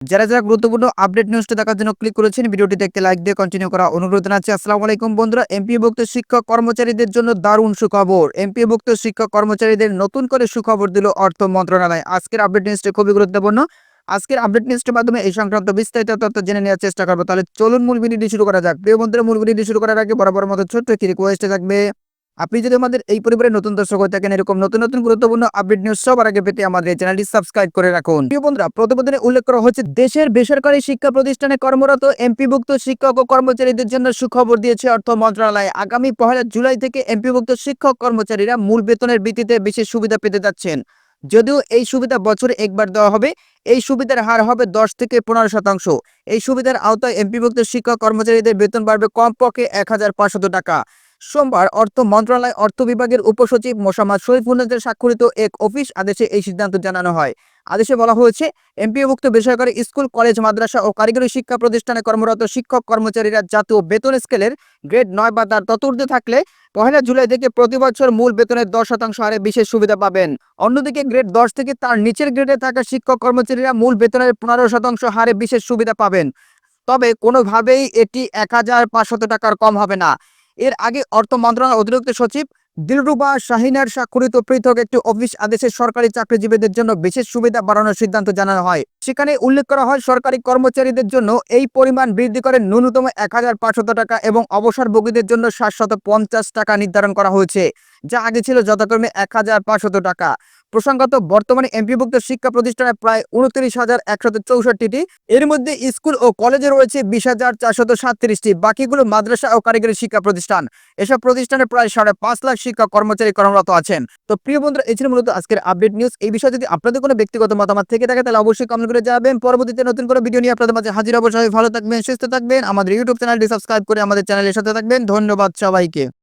যারা যারা গুরুত্বপূর্ণ আপডেট নিউজটা দেখার জন্য ক্লিক করেছেন ভিডিওটি দেখতে লাইক দিয়ে কন্টিনিউ করা অনুরোধ জানাচ্ছি। আসসালামু আলাইকুম বন্ধুরা এমপিভুক্ত শিক্ষক কর্মচারীদের জন্য দারুণ সুখবর। এমপিভুক্ত শিক্ষক কর্মচারীদের নতুন করে সুখবর দিল অর্থ মন্ত্রণালয়। আজকের আপডেট নিউজটি খুবই গুরুত্বপূর্ণ। আজকের আপডেট নিউজটির মাধ্যমে এই সংক্রান্ত বিস্তারিত তথ্য জেনে নেওয়ার চেষ্টা করব। তাহলে চলুন মূল ভিডিওটি শুরু করা যাক। প্রিয় বন্ধুরা, মূল ভিডিওটি শুরু করার আগে বরাবর মতো ছোট্ট একটি রিকোয়েস্ট থাকবে। আপনি যদি আমাদের এই পরিবারের নতুন দর্শক হয়ে থাকেন, এরকম নতুন নতুন গুরুত্বপূর্ণ আপডেট নিউজ সবার আগে পেতে আমাদের এই চ্যানেলটি সাবস্ক্রাইব করে রাখুন। প্রিয় বন্ধুরা, প্রতিবেদনে উল্লেখ করা হচ্ছে দেশের বেসরকারি শিক্ষা প্রতিষ্ঠানে কর্মরত এমপিভুক্ত শিক্ষক ও কর্মচারীদের জন্য সুখবর দিয়েছে অর্থ মন্ত্রণালয়। আগামী পহেলা জুলাই থেকে এমপিভুক্ত শিক্ষক কর্মচারীরা মূল বেতনের ভিত্তিতে বিশেষ সুবিধা পেতে যাচ্ছেন। যদিও এই সুবিধা বছরে একবার দেওয়া হবে, এই সুবিধার হার হবে দশ থেকে পনেরো শতাংশ। এই সুবিধার আওতায় এমপিভুক্ত শিক্ষক কর্মচারীদের বেতন বাড়বে কমপক্ষে এক হাজার টাকা। সোমবার অর্থ মন্ত্রণালয়, অর্থ বিভাগের উপসচিব মোসাম্মদ শরীফুল্লাহের স্বাক্ষরিত এক অফিস আদেশে এই সিদ্ধান্ত জানানো হয়। আদেশে বলা হয়েছে, এমপিওভুক্ত বেসরকারি স্কুল, কলেজ, মাদ্রাসা ও কারিগরি শিক্ষা প্রতিষ্ঠানে কর্মরত শিক্ষক কর্মচারীরা জাতীয় বেতন স্কেলের গ্রেড নয় বা তার ততুর্ধে থাকলে পহেলা জুলাই থেকে প্রতি বছর মূল বেতনের দশ শতাংশ হারে বিশেষ সুবিধা পাবেন। অন্যদিকে গ্রেড দশ থেকে তার নিচের গ্রেডে থাকা শিক্ষক কর্মচারীরা মূল বেতনের পনেরো শতাংশ হারে বিশেষ সুবিধা পাবেন। তবে কোনোভাবেই এটি এক টাকার কম হবে না। এর আগে অর্থ মন্ত্রণালয়ের অতিরিক্ত সচিব দিলরুবা শাহিনার স্বাক্ষরিত পৃথক একটি অফিস আদেশে সরকারি চাকরিজীবীদের জন্য বিশেষ সুবিধা বাড়ানোর সিদ্ধান্ত জানানো হয়। সেখানে উল্লেখ করা হয়, সরকারি কর্মচারীদের জন্য এই পরিমাণ বৃদ্ধি করে ন্যূনতম এক টাকা এবং অবসরভোগীদের জন্য সাতশত টাকা নির্ধারণ করা হয়েছে, যা আগে ছিল যথাক্রমে এক টাকা। প্রসঙ্গত, বর্তমানে এমপিভুক্ত শিক্ষা প্রতিষ্ঠানে প্রায় উনত্রিশ হাজার একশত চৌষট্টিটি। এর মধ্যে স্কুল ও কলেজে রয়েছে বিশ হাজার চারশত সাতত্রিশটি। বাকিগুলো মাদ্রাসা ও কারিগরি শিক্ষা প্রতিষ্ঠান। এসব প্রতিষ্ঠানে প্রায় সাড়ে পাঁচ লাখ শিক্ষা কর্মচারী কর্মরত আছেন। তো প্রিয় বন্ধুরা, এই ছিল মূলত আজকের আপডেট নিউজ। এই বিষয়ে যদি আপনাদের কোনো ব্যক্তিগত মতামত থেকে থাকে, তাহলে অবশ্যই কমেন্ট করে যাবেন পরবর্তীতে নতুন করে ভিডিও নিয়ে আপনাদের মাঝে হাজির অবশ্যই ভালো থাকবেন, সুস্থ থাকবেন। আমাদের ইউটিউব চ্যানেলটি সাবস্ক্রাইব করে আমাদের চ্যানেলের সাথে থাকবেন। ধন্যবাদ সবাইকে।